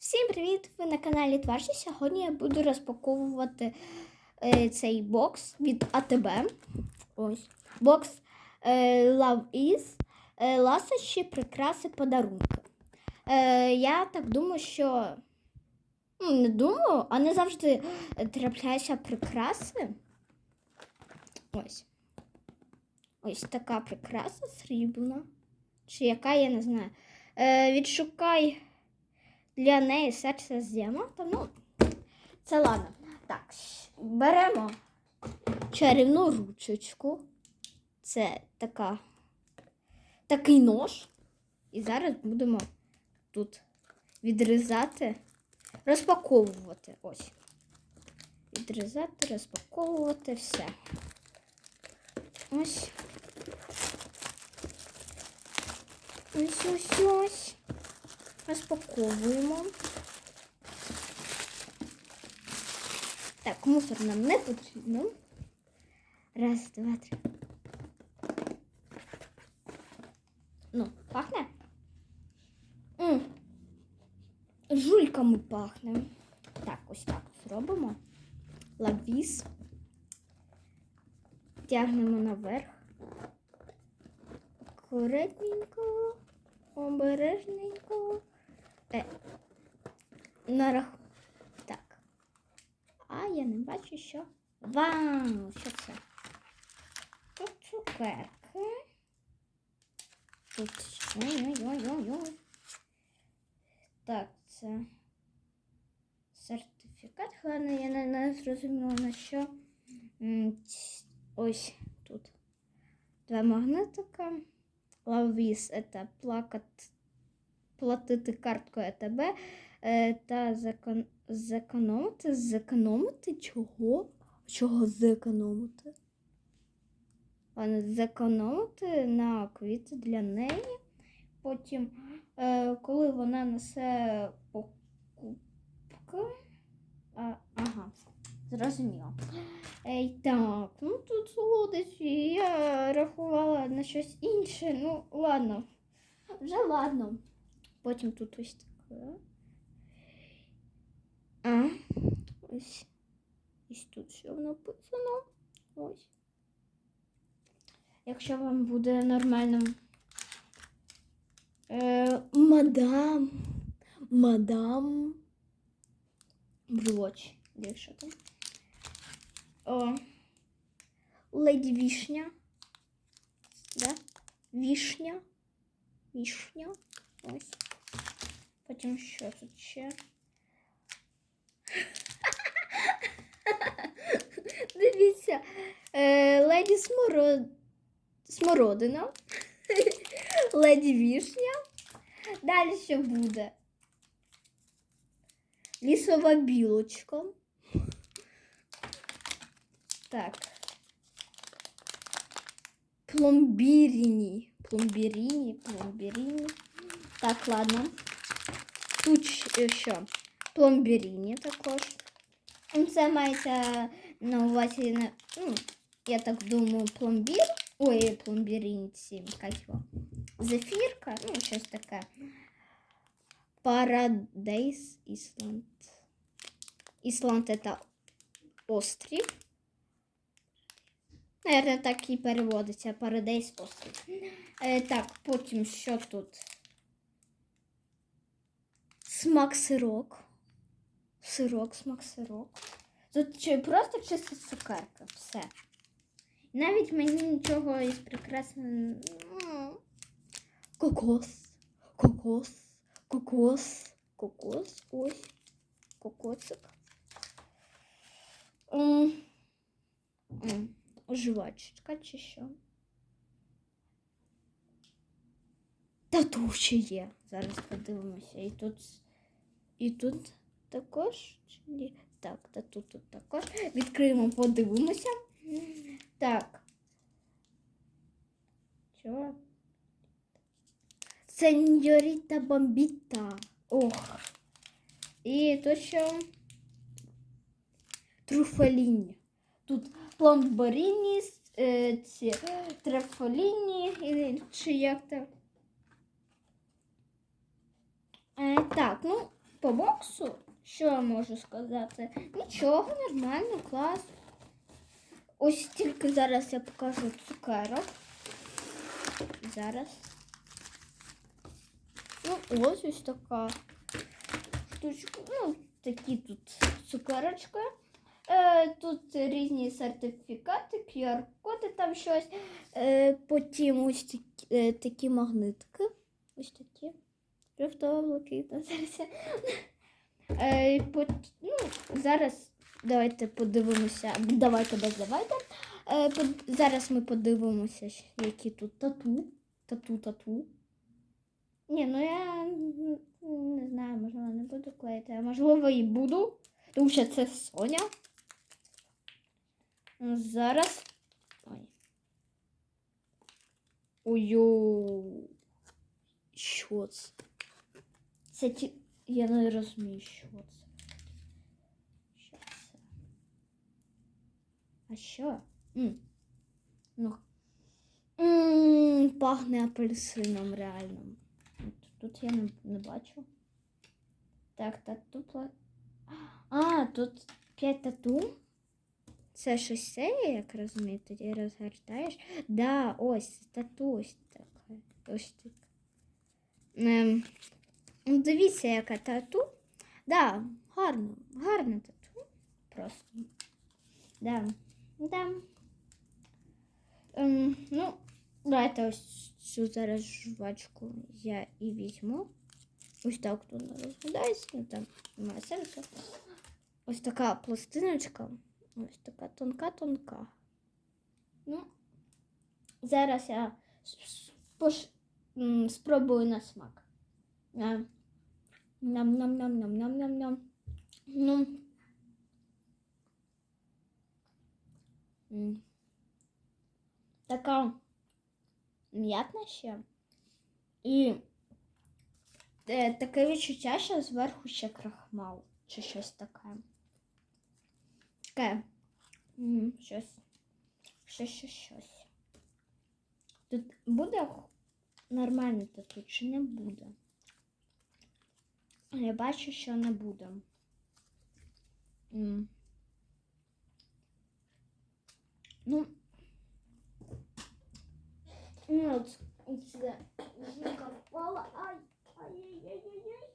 Всім привіт! Ви на каналі Тварші. Сьогодні я буду розпаковувати е, цей бокс від АТБ. Ось. Бокс е, Love Is. Е, ласощі, прикраси, подарунки. Е, я так думаю, що. Ну, не думаю, а не завжди трапляються прикраси. Ось. Ось така прикраса срібна. Чи яка, я не знаю. Е, відшукай для неї серце з діамантом. Ну, це ладно. Так, беремо чарівну ручечку. Це така, такий нож. І зараз будемо тут відрізати, розпаковувати. Ось. Відрізати, розпаковувати все. Ось. Ось ось ось. Розпаковуємо. Так, мусор нам не потрібно. Раз, два, три. Ну, пахне? М. Жульками пахне. Так, ось так зробимо. Лавіс. Тягнемо наверх. Акуратненько, обережненько. Е, нарах... Так. А я не бачу, що. Вау! Що це? Тут цукерки. Тут. Ой-ой-ой-ой-ой. Так, це сертифікат. Головне, я не, не зрозуміла на що. Ось тут. Два магнитика. Лавіс це плакат платити карткою АТБ е, та закон... зекономити. Зекономити чого? Чого зекономити? Зекономити на квіти для неї. Потім, е, коли вона несе покупки. А, ага, зрозуміло. Ей, так, ну тут солодощі. Я рахувала на щось інше. Ну, ладно. Вже ладно. Потім тут ось таке. А, ось. Ось тут що написано. Ось. Якщо вам буде нормально. Е, мадам. Мадам. Броч. Якщо там. О. Леді Вішня. Да? Вішня. Вішня. Ось. Потім що тут ще? Дивіться. Е, леді Смород... Смородина. Леді Вішня. Далі що буде? Лісова білочка. Так. Пломбіріні. Пломбіріні, пломбіріні. Так, ладно. Тут щ- що? Пломбіріні також. Ну, Це мається на увазі, на- ну, я так думаю, пломбір. Ой, пломбіріні ці, як його? Зефірка, ну, щось таке. Парадейс Ісланд. Ісланд це острів. Наверное, так і переводиться. Парадейс острів. Е, так, потім що тут? Смак сирок. Сирок, смак сирок. Тут просто чисто цукерка. Все. Навіть мені нічого із прекрасним. М. Кокос. Кокос. Кокос. Кокос. Ось. Кокосик. М. Чи що? Та тут ще є. Зараз подивимося. І тут, і тут також. Чи ні? Так, та тут, тут також. Відкриємо, подивимося. Так. Що? Сеньоріта Бомбіта. Ох. І то що? Труфаліні. Тут пломбаріні, е, ці трафаліні, чи як там. Е, так, ну, по боксу, що я можу сказати? Нічого, нормально, клас. Ось тільки зараз я покажу цукерок. Зараз. Ну, ось ось така штучка. Ну, такі тут цукерочки. Е, тут різні сертифікати, QR-коди, там щось. Е, потім ось такі, е, такі магнитки. Ось такі. Блакитна. Е, ну, зараз давайте подивимося. Давайте без давайте. Е. Зараз ми подивимося, які тут тату. Тату, тату. Ні, ну я не знаю, можливо, не буду клеїти, а можливо і буду. Тому що це Соня. Зараз. Ой. Ой. Що це? Це ті. Я не розумію, що це. Що це? А що? М. Ну. М, пахне апельсином реально. Тут, я не, не бачу. Так, тату пла... А, тут 5 тату. Це щось серія, як розумію, тоді розгортаєш. Да, ось тату ось така. Ось так. Ем, ну, дивіться, яка тату. Да, гарно, гарне тату. Просто. Да. Да. Ем, ну, давайте ось цю зараз жвачку я і візьму. Ось так тут не розглядається, ну там немає сенсу. Ось така пластиночка. Ось така тонка-тонка. Ну, зараз я спробую на смак. Ням. Ням-ням-ням-ням-ням-ням-ням. Ну. Така м'ятна ще. І таке відчуття, що зверху ще крахмал чи щось таке. Таке. Щось. Щось, щось, щось. Тут буде нормально тату чи не буде? Я бачу, що не буде. Ну, ну, от, сюди жінка впала. Ай, ай-яй-яй-яй.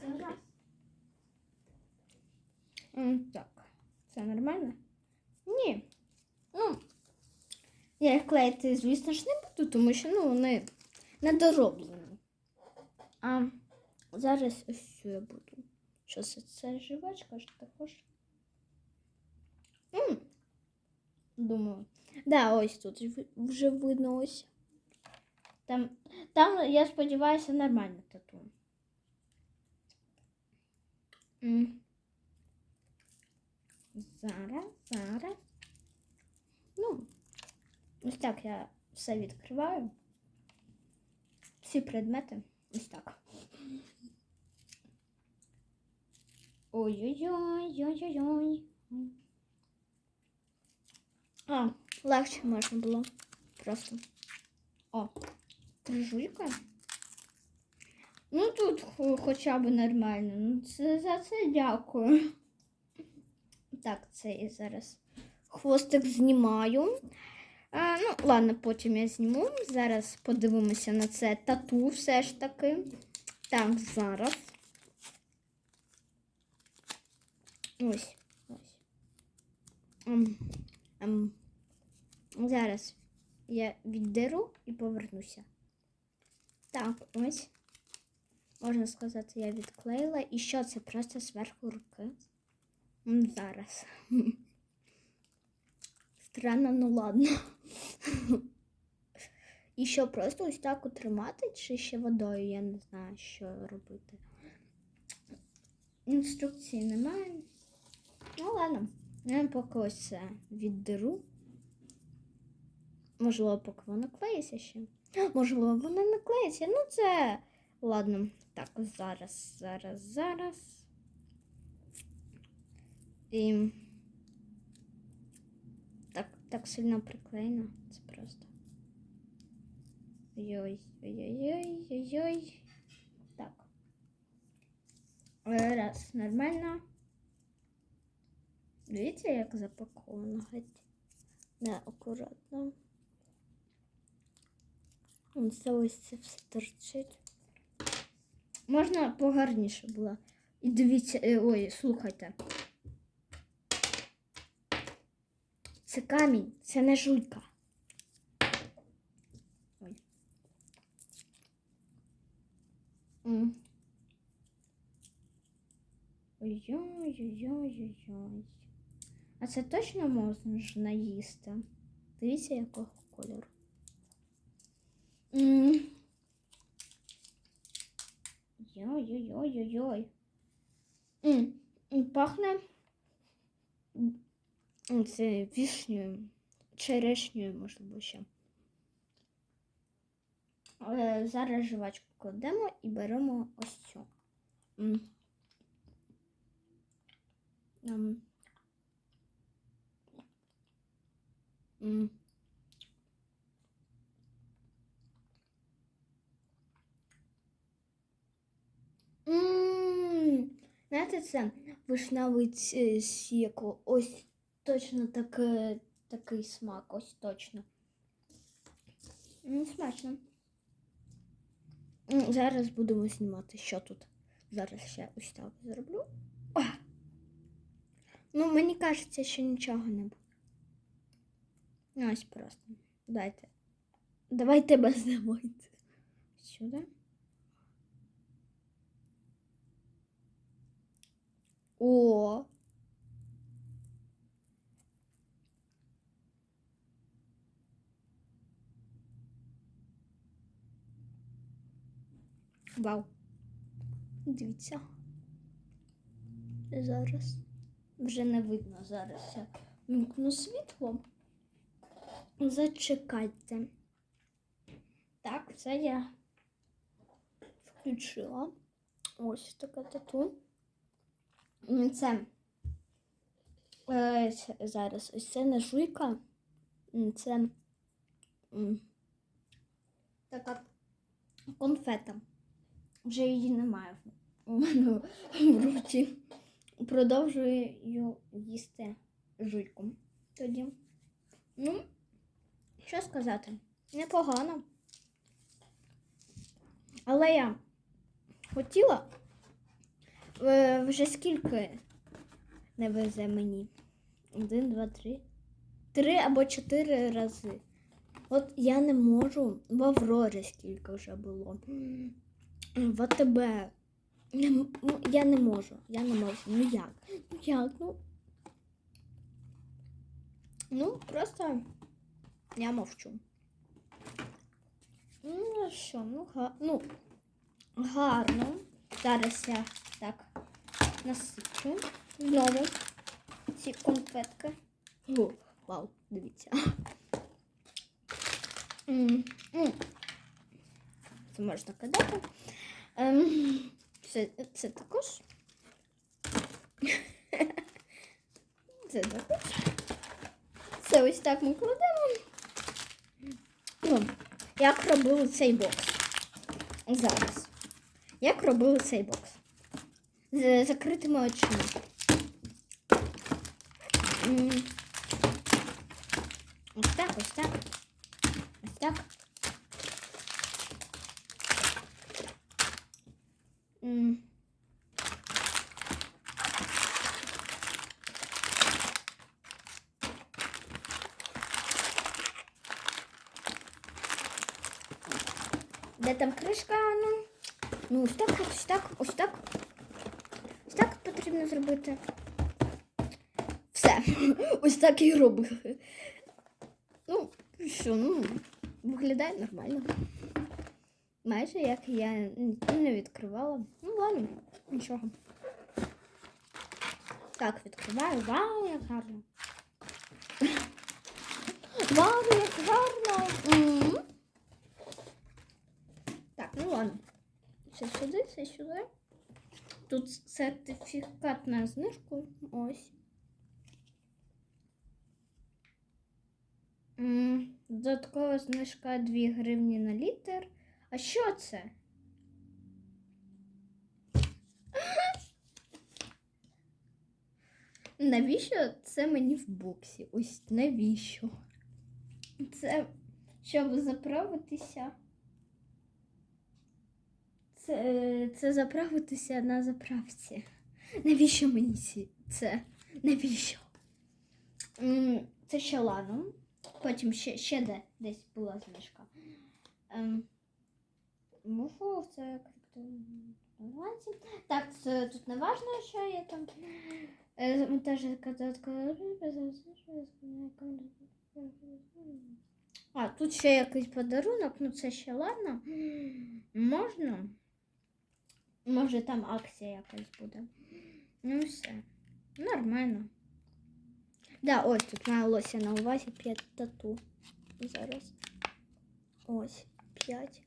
Зараз. Так, це нормально? Ні. Ну, я їх клеїти, звісно ж, не буду, тому що ну, вони недороблені. А зараз ось я буду. Що це? Це жвачка ж також. М, Думаю. Да, ось тут вже видно ось. Там, там, я сподіваюся, нормально тату. М. Зараз, зараз. Ну, ось так я все відкриваю. Всі предмети. Ось так. Ой-ой-ой, ой-ой-ой. А, легше можна було. Просто. О, крижулька. Ну тут хоча б нормально. Ну, це, за це дякую. Так, це я зараз хвостик знімаю. А, ну, ладно, потім я зніму. Зараз подивимося на це тату все ж таки. Так, зараз. Ось. Ось. Ем, ем. Зараз я віддеру і повернуся. Так, ось. Можна сказати, я відклеїла. І що це просто зверху руки? Зараз. Странно, ну ладно. І що, просто ось так утримати, чи ще водою, я не знаю, що робити. Інструкції немає. Ну ладно. Я поки ось це віддеру. Можливо, поки воно клеїться ще. Можливо, воно не клеїться. Ну це. Ладно. Так, зараз, зараз, зараз. І... Так, так сильно приклеєно. Це просто. Ой-ой, ой-ой-ой, ой-ой. Так. Е, Раз, нормально. Дивіться, як запаковано геть. Не акуратно. Це ось це все торчить. Можна погарніше було. І дивіться, е, ой, слухайте. Це камінь, це не жуйка. Ой. Ой-ой-ой-ой-ой. А це точно можна їсти? Дивіться, якого кольору. М. Йой-йой-йой-йой. М, м, Пахне це вішнею, черешнею, можливо, ще. Зараз жвачку кладемо і беремо ось цю. М, Знаєте, це вишневий ц- сік. Ось точно таке, такий смак, ось точно. Смачно. Зараз будемо знімати, що тут. Зараз ще ось так зроблю. О! Ну, мені кажеться, що нічого не буде. Ну, Ось просто. Дайте. Давайте без давайте. Сюди. О. Вау. Дивіться. Зараз. Вже не видно зараз. Я світло. Зачекайте. Так, це я включила. Ось така тату. Це, е, зараз ось це не жуйка. Це така конфета. Вже її немає у мене в руці. Продовжую їсти жуйку. Тоді. Ну, що сказати? Непогано. Але я хотіла е, вже скільки не везе мені? Один, два, три. Три або чотири рази. От я не можу. В Аврорі скільки вже було. В АТБ. Ну, Я не можу. Я не можу. Ну як? Ну як? Ну. Ну, просто я мовчу. Ну, що, ну, га... ну, гарно. Зараз я так насиплю знову ці конфетки. О, вау, дивіться. М. Це можна кидати. Ем, це, це також. Це також. Це ось так ми кладемо. Як робили цей бокс? Зараз. Як робили цей бокс? З закритими очима. Ось так, ось так. Ось так. М. Де там кришка? Ну, ну ось так, ось так, ось так. Ось так потрібно зробити. Все. Ось так і робили. Ну, що, ну, виглядає нормально. Майже як я не відкривала. Ну, ладно, нічого. Так, відкриваю. Вау, як гарно. Вау, як гарно. Ну ладно. Все сюди, все сюди. Тут сертифікат на знижку. Ось. Додаткова знижка 2 гривні на літр. А що це? Навіщо це мені в боксі? Ось навіщо? Це щоб заправитися. Це, е, це заправитися на заправці. Навіщо мені це? Навіщо? Це ще ладно. Потім ще, ще де десь була знижка. Ем, це криптонуванці. Так, це тут не важливо, що я там. Е, Теж А, тут ще якийсь подарунок, ну це ще ладно. Можна. Може там акція якась буде. Ну все. Нормально. Да, ось тут малося на увазі 5 тату. Зараз. Ось 5.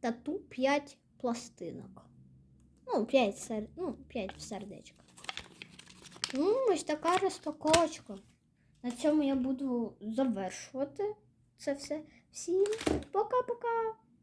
Тату 5 пластинок. Ну, 5 сер... ну, 5 в сердечко. Ну, ось така розпаковочка. На цьому я буду завершувати це все. Всім пока-пока!